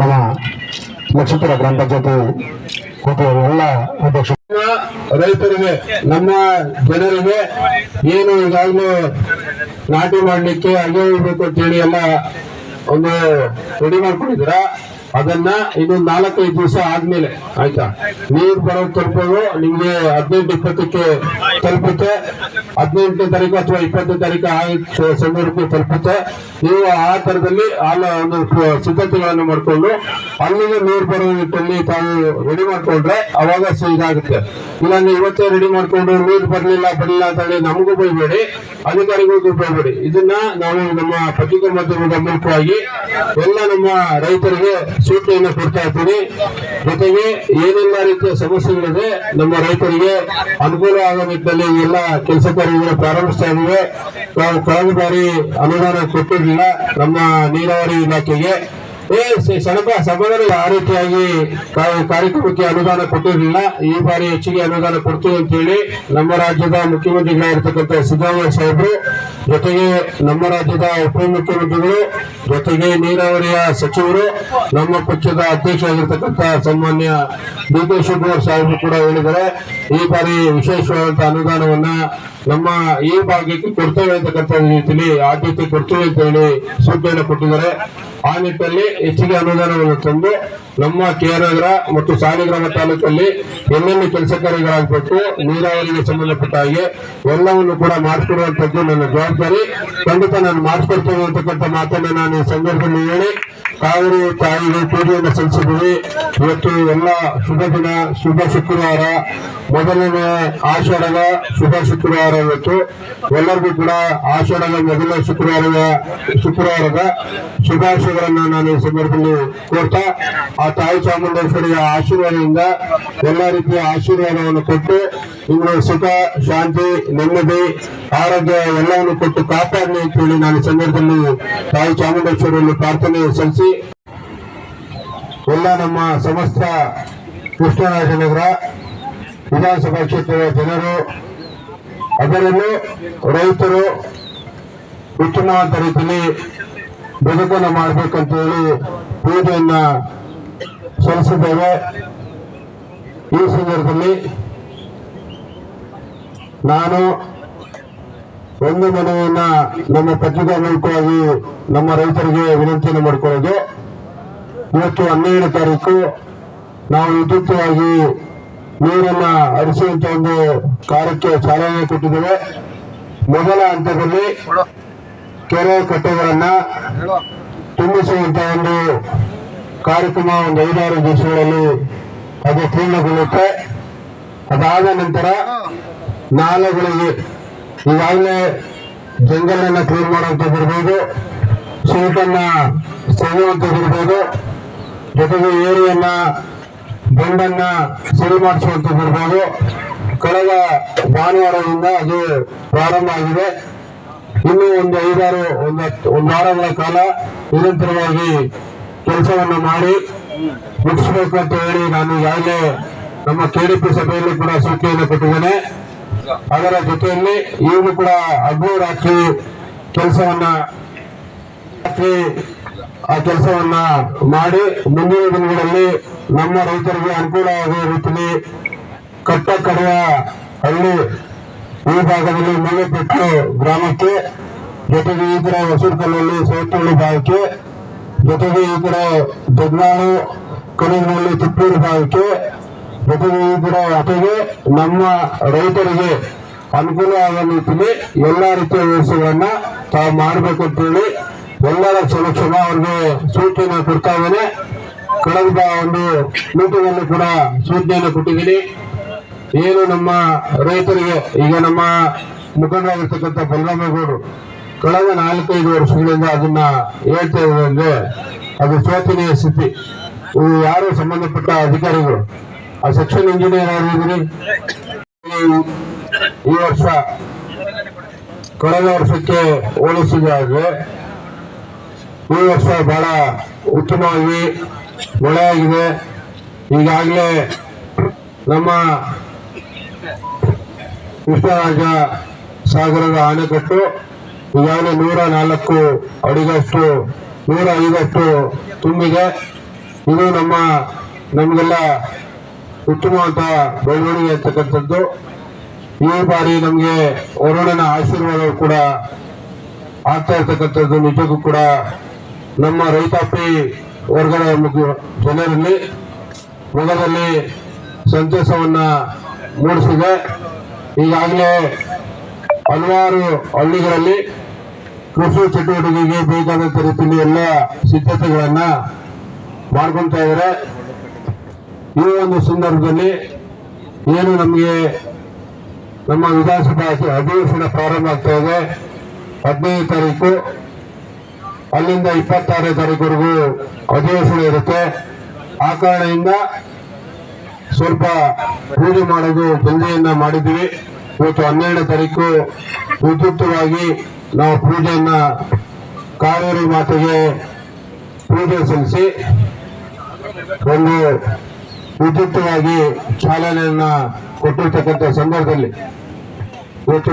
ನಮ್ಮ ಲಕ್ಷ್ಮೀಪುರ ಜೊತೆ ಕೂತು ಎಲ್ಲ ಅಧ್ಯಕ್ಷ ರೈತರಿಗೆ, ನಮ್ಮ ಜನರಿಗೆ ಏನು ಈಗಾಗಲೂ ನಾಟಿ ಮಾಡ್ಲಿಕ್ಕೆ ಅಗೇ ಇರಬೇಕು ಅಂತೇಳಿ ಎಲ್ಲ ಒಂದು ರೆಡಿ ಮಾಡ್ಕೊಂಡಿದ್ದೀರ? ಅದನ್ನ ಇನ್ನೊಂದು ನಾಲ್ಕೈದು ದಿವಸ ಆದ್ಮೇಲೆ ಆಯ್ತಾ? ನೀರು ಬರೋದು ತಲುಪೋದು ನಿಮ್ಗೆ ಹದಿನೆಂಟು ಇಪ್ಪತ್ತಕ್ಕೆ ತಲುಪುತ್ತೆ. ಹದಿನೆಂಟನೇ ತಾರೀಕು ಅಥವಾ ಇಪ್ಪತ್ತನೇ ತಾರೀಕು ಆ ಸಂದರ್ಭಕ್ಕೆ ತಲುಪುತ್ತೆ. ನೀವು ಆ ತರದಲ್ಲಿ ಒಂದು ಸಿದ್ಧತೆಗಳನ್ನು ಮಾಡಿಕೊಂಡು ಅಲ್ಲಿಗೆ ನೀರು ಬರೋ ತಾವು ರೆಡಿ ಮಾಡ್ಕೊಂಡ್ರೆ ಅವಾಗ ಇದಾಗುತ್ತೆ. ಇಲ್ಲಾಂದ್ರೆ ಇವತ್ತೇ ರೆಡಿ ಮಾಡಿಕೊಂಡು ನೀರು ಬರಲಿಲ್ಲ ಬರಲಿಲ್ಲ ಅಂತ ಹೇಳಿ ನಮಗೂ ಬೈಬೇಡಿ ಅಧಿಕಾರಿಗಳಿಗೂ ಬೈಬೇಡಿ. ಇದನ್ನ ನಾವು ನಮ್ಮ ಪತ್ರಿಕಾ ಮಾಧ್ಯಮದ ಮೂಲಕವಾಗಿ ಎಲ್ಲ ನಮ್ಮ ರೈತರಿಗೆ ಸೂಚನೆಯನ್ನು ಕೊಡ್ತಾ ಇದ್ದೀನಿ. ಜೊತೆಗೆ ಏನೆಲ್ಲ ರೀತಿಯ ಸಮಸ್ಯೆಗಳಿದೆ, ನಮ್ಮ ರೈತರಿಗೆ ಅನುಕೂಲ ಆಗೋ ನಿಟ್ಟಿನಲ್ಲಿ ಎಲ್ಲ ಕೆಲಸ ಕಾರ್ಯಗಳು ಪ್ರಾರಂಭಿಸ್ತಾ ಇದ್ದೀವಿ. ನಾವು ಕಳೆದ ಬಾರಿ ಅನುದಾನ ಕೊಟ್ಟಿರಲಿಲ್ಲ. ನಮ್ಮ ನೀರಾವರಿ ಇಲಾಖೆಗೆ ಸಣಬ ಸಭೆಗಳಲ್ಲಿ ಆ ರೀತಿಯಾಗಿ ನಾವು ಕಾರ್ಯಕ್ರಮಕ್ಕೆ ಅನುದಾನ ಕೊಟ್ಟಿರಲಿಲ್ಲ. ಈ ಬಾರಿ ಹೆಚ್ಚಿಗೆ ಅನುದಾನ ಕೊಡ್ತೀವಿ ಅಂತ ಹೇಳಿ ನಮ್ಮ ರಾಜ್ಯದ ಮುಖ್ಯಮಂತ್ರಿಗಳಾಗಿರ್ತಕ್ಕಂಥ ಸಿದ್ದರಾಮಯ್ಯ ಸಾಹೇಬರು, ಜೊತೆಗೆ ನಮ್ಮ ರಾಜ್ಯದ ಉಪಮುಖ್ಯಮಂತ್ರಿಗಳು ಜೊತೆಗೆ ನೀರಾವರಿಯ ಸಚಿವರು, ನಮ್ಮ ಪಕ್ಷದ ಅಧ್ಯಕ್ಷ ಆಗಿರ್ತಕ್ಕಂಥ ಸನ್ಮಾನ್ಯ ಡಿ ಕೆ ಶಿವಕುಮಾರ್ ಸಾಹೇಬರು ಕೂಡ ಹೇಳಿದ್ದಾರೆ. ಈ ಬಾರಿ ವಿಶೇಷವಾದಂತಹ ಅನುದಾನವನ್ನ ನಮ್ಮ ಈ ಭಾಗಕ್ಕೆ ಕೊಡ್ತೇವೆ ಅಂತಕ್ಕಂಥ ರೀತಿಯಲ್ಲಿ ಆದ್ಯತೆ ಕೊಡ್ತೇವೆ ಅಂತ ಹೇಳಿ ಸೂಚನೆ ಕೊಟ್ಟಿದ್ದಾರೆ. ಆ ನಿಟ್ಟಿನಲ್ಲಿ ಹೆಚ್ಚಿಗೆ ಅನುದಾನವನ್ನು ತಂದು ನಮ್ಮ ಕೆಆರ್ನಗರ ಮತ್ತು ಸಾಲಿಗ್ರಾಮ ತಾಲೂಕಲ್ಲಿ ಎಲ್ಲೆಲ್ಲಿ ಕೆಲಸ ಕಾರ್ಯಗಳಾಗಬೇಕು ನೀರಾವರಿಗೆ ಸಂಬಂಧಪಟ್ಟ ಹಾಗೆ ಎಲ್ಲವನ್ನು ಕೂಡ ಮಾಡಿಸ್ಕೊಡುವಂತದ್ದು ನನ್ನ ಜವಾಬ್ದಾರಿ. ಖಂಡಿತ ನಾನು ಮಾಡಿಸ್ಕೊಡ್ತೇನೆ ಅಂತಕ್ಕಂಥ ಮಾತನ್ನ ನಾನು ಸಂದರ್ಭದಲ್ಲಿ ಹೇಳಿ, ಕಾವೇರಿ ತಾಯಿಗೆ ಪೂಜೆಯನ್ನು ಸಲ್ಲಿಸಿದ್ದೀವಿ. ಇವತ್ತು ಎಲ್ಲ ಶುಭ ದಿನ, ಶುಭ ಶುಕ್ರವಾರ. ಮೊದಲನೇ ಆಷಾಢದ ಶುಭ ಶುಕ್ರವಾರ ಇವತ್ತು. ಎಲ್ಲರಿಗೂ ಕೂಡ ಆಷಾಢದ ಮೊದಲ ಶುಕ್ರವಾರದ ಶುಕ್ರವಾರದ ನಾನು ಈ ಸಂದರ್ಭದಲ್ಲಿ ಕೋರ್ತಾ ಆ ತಾಯಿ ಚಾಮುಂಡೇಶ್ವರಿಯ ಆಶೀರ್ವಾದದಿಂದ ಎಲ್ಲ ರೀತಿಯ ಆಶೀರ್ವಾದವನ್ನು ಕೊಟ್ಟು ನಿಮಗೆ ಸುಖ, ಶಾಂತಿ, ನೆಮ್ಮದಿ, ಆರೋಗ್ಯ ಎಲ್ಲವನ್ನು ಕೊಟ್ಟು ಕಾಪಾಡಲಿ ಅಂತ ಹೇಳಿ ನಾನು ಸಂದರ್ಭದಲ್ಲಿ ತಾಯಿ ಚಾಮುಂಡೇಶ್ವರಿಯಲ್ಲಿ ಪ್ರಾರ್ಥನೆ ಸಲ್ಲಿಸಿ, ಎಲ್ಲ ನಮ್ಮ ಸಮಸ್ತ ಕೃಷ್ಣರಾಜನಗರ ವಿಧಾನಸಭಾ ಕ್ಷೇತ್ರದ ಜನರು, ಅದರಲ್ಲೂ ರೈತರು ಉತ್ತಮವಾದ ರೀತಿಯಲ್ಲಿ ಬದುಕನ್ನು ಮಾಡಬೇಕಂತ ಹೇಳಿ ಪೂಜೆಯನ್ನ ಸಲ್ಲಿಸಿದ್ದೇವೆ. ಈ ಸಂದರ್ಭದಲ್ಲಿ ನಾನು ಒಂದು ಮನವಿಯನ್ನ ನಮ್ಮ ಪತ್ರಿಕಾ ಮೂಲಕವಾಗಿ ನಮ್ಮ ರೈತರಿಗೆ ವಿನಂತಿಯನ್ನು ಮಾಡಿಕೊಳ್ಳೋದು. ಇವತ್ತು ಹನ್ನೆರಡು ತಾರೀಕು ನಾವು ವಿದ್ಯುಕ್ತವಾಗಿ ನೀರನ್ನ ಹರಿಸುವಂತ ಒಂದು ಕಾರ್ಯಕ್ಕೆ ಚಾಲನೆ ಕೊಟ್ಟಿದ್ದೇವೆ. ಮೊದಲ ಹಂತದಲ್ಲಿ ಕೆರೆ ಕಟ್ಟೆಗಳನ್ನ ತುಂಬಿಸುವಂತ ಒಂದು ಕಾರ್ಯಕ್ರಮ ಒಂದು ಐದಾರು ದಿವಸಗಳಲ್ಲಿ ಅದು ಪೂರ್ಣಗೊಳ್ಳುತ್ತೆ. ಅದಾದ ನಂತರ ನಾಲೆಗಳಿಗೆ ಈಗಾಗಲೇ ಜಂಗಲನ್ನ ಕ್ಲೀನ್ ಮಾಡುವಂಥದ್ದು ಇರ್ಬೋದು ಸೀಟನ್ನ ಸೆಳೆಯುವಂಥದ್ದು ಇರ್ಬೋದು ಜೊತೆಗೆ ಏರಿಯನ್ನ ಬಂಡನ್ನ ಸರಿ ಮಾಡಿಸುವಂಥದ್ದು ಇರ್ಬೋದು ಕಳೆದ ಭಾನುವಾರದಿಂದ ಅದು ಪ್ರಾರಂಭ ಆಗಿದೆ. ಇನ್ನು ಒಂದು ಐದಾರು, ಒಂದು ಒಂದು ವಾರಗಳ ಕಾಲ ನಿರಂತರವಾಗಿ ಕೆಲಸವನ್ನು ಮಾಡಿ ಮುಗಿಸಬೇಕು ಅಂತ ಹೇಳಿ ನಾನು ಈಗಾಗಲೇ ನಮ್ಮ ಕೆಡಿಪಿ ಸಭೆಯಲ್ಲಿ ಕೂಡ ಸೂಚನೆಯನ್ನು ಕೊಟ್ಟಿದ್ದೇನೆ. ಅದರ ಜೊತೆಯಲ್ಲಿ ಈಗಲೂ ಕೂಡ ರಾತ್ರಿ ಕೆಲಸವನ್ನ ರಾತ್ರಿ ಆ ಕೆಲಸವನ್ನ ಮಾಡಿ ಮುಂದಿನ ದಿನಗಳಲ್ಲಿ ನಮ್ಮ ರೈತರಿಗೆ ಅನುಕೂಲವಾಗುವ ರೀತಿಯಲ್ಲಿ ಕಟ್ಟ ಕಡೆಯ ಹಳ್ಳಿ ಈ ಭಾಗದಲ್ಲಿ ಮೂಲೆಪೆಟ್ಟು ಗ್ರಾಮಕ್ಕೆ, ಜೊತೆಗೆ ಈ ಕಡೆ ಹೊಸೂರುಕಲ್ಲಲ್ಲಿ ಸೌತಳ್ಳಿ ಭಾಗಕ್ಕೆ, ಜೊತೆಗೆ ಈ ಕಡೆ ದೊಡ್ನಾಳು ಕಣಿನಲ್ಲಿ ತಿಪ್ಪೂರು ಭಾಗಕ್ಕೆ, ಜೊತೆಗೆ ಈ ಕಡೆ ನಮ್ಮ ರೈತರಿಗೆ ಅನುಕೂಲ ಆಗೋ ರೀತಿಯಲ್ಲಿ ಎಲ್ಲಾ ರೀತಿಯ ವ್ಯವಸ್ಥೆಗಳನ್ನ ತಾವು ಮಾಡಬೇಕು ಅಂತೇಳಿ ಎಲ್ಲರ ಸಮಕ್ಷಮ ಅವ್ರಿಗೆ ಸೂಚನೆ ಕೊಡ್ತಾ ಇದ್ದೇನೆ. ಕಳೆದ ಒಂದು ಮೀಟಿಂಗ್ ಅಲ್ಲಿ ಕೂಡ ಸೂಚನೆಯನ್ನು ಕೊಟ್ಟಿದ್ದೀನಿ. ಏನು ನಮ್ಮ ರೈತರಿಗೆ ಈಗ ನಮ್ಮ ಮುಖಂಡರಾಗಿರ್ತಕ್ಕಂಥ ಬಲರಾಮೇಗೌಡರು ಕಳೆದ ನಾಲ್ಕೈದು ವರ್ಷಗಳಿಂದ ಅದನ್ನ ಹೇಳ್ತಾ ಇದ್ರೆ ಅದು ಶೋಚನೀಯ ಸ್ಥಿತಿ. ಇವು ಯಾರು ಸಂಬಂಧಪಟ್ಟ ಅಧಿಕಾರಿಗಳು? ಆ ಸೆಕ್ಷನ್ ಇಂಜಿನಿಯರ್ ಆಗಿದ್ರಿ ಈ ವರ್ಷ ಕಳೆದ ವರ್ಷಕ್ಕೆ ಹೋಲಿಸಿದಾಗೆ ಈ ವರ್ಷ ಬಹಳ ಉತ್ತಮವಾಗಿ ಮಳೆಯಾಗಿದೆ ಈಗಾಗಲೇ ನಮ್ಮ ಕೃಷ್ಣರಾಜ ಸಾಗರದ ಆಣೆಕಟ್ಟು ಈಗಾಗಲೇ ನೂರ ನಾಲ್ಕು ಅಡಿಗಷ್ಟು, ನೂರ ಐದಷ್ಟು ತುಂಬಿದೆ. ಇದು ನಮ್ಮ, ನಮಗೆಲ್ಲ ಉತ್ತಮವಾದ ಬೆಳವಣಿಗೆ ಅಂತಕ್ಕಂಥದ್ದು. ಈ ಬಾರಿ ನಮಗೆ ವರುಣನ ಆಶೀರ್ವಾದ ಕೂಡ ಆಗ್ತಾ ಇರ್ತಕ್ಕಂಥದ್ದು. ನಿಜಕ್ಕೂ ಕೂಡ ನಮ್ಮ ರೈತಾಪಿ ವರ್ಗದ ಜನರಲ್ಲಿ, ಮೊದಲಲ್ಲಿ ಸಂತಸವನ್ನ ಮೂಡಿಸಿದೆ. ಈಗಾಗಲೇ ಹಲವಾರು ಹಳ್ಳಿಗಳಲ್ಲಿ ಕೃಷಿ ಚಟುವಟಿಕೆಗೆ ಬೇಕಾದಂತ ರೀತಿಯಲ್ಲಿ ಎಲ್ಲ ಸಿದ್ಧತೆಗಳನ್ನ ಮಾಡ್ಕೊಂತ ಇದ್ದಾರೆ. ಈ ಒಂದು ಸಂದರ್ಭದಲ್ಲಿ ಏನು ನಮಗೆ ನಮ್ಮ ವಿಧಾನಸಭಾ ಅಧಿ- ಅಧಿವೇಶನ ಪ್ರಾರಂಭ ಆಗ್ತಾ ಇದೆ. ಹದಿನೈದು ತಾರೀಕು, ಅಲ್ಲಿಂದ ಇಪ್ಪತ್ತಾರನೇ ತಾರೀಕುವರೆಗೂ ಅಧಿವೇಶನ ಇರುತ್ತೆ. ಆ ಕಾರಣದಿಂದ ಸ್ವಲ್ಪ ಪೂಜೆ ಮಾಡೋದು ಜಲ್ದಿಯನ್ನ ಮಾಡಿದ್ವಿ ಇವತ್ತು ಹನ್ನೆರಡು ತಾರೀಕು ವಿದ್ಯುಕ್ತವಾಗಿ ನಾವು ಪೂಜೆಯನ್ನ ಕಾವೇರಿ ಮಾತೆಗೆ ಪೂಜೆ ಸಲ್ಲಿಸಿ ಒಂದು ವಿದ್ಯುಕ್ತವಾಗಿ ಚಾಲನೆಯನ್ನ ಕೊಟ್ಟಿರ್ತಕ್ಕಂಥ ಸಂದರ್ಭದಲ್ಲಿ ಇವತ್ತು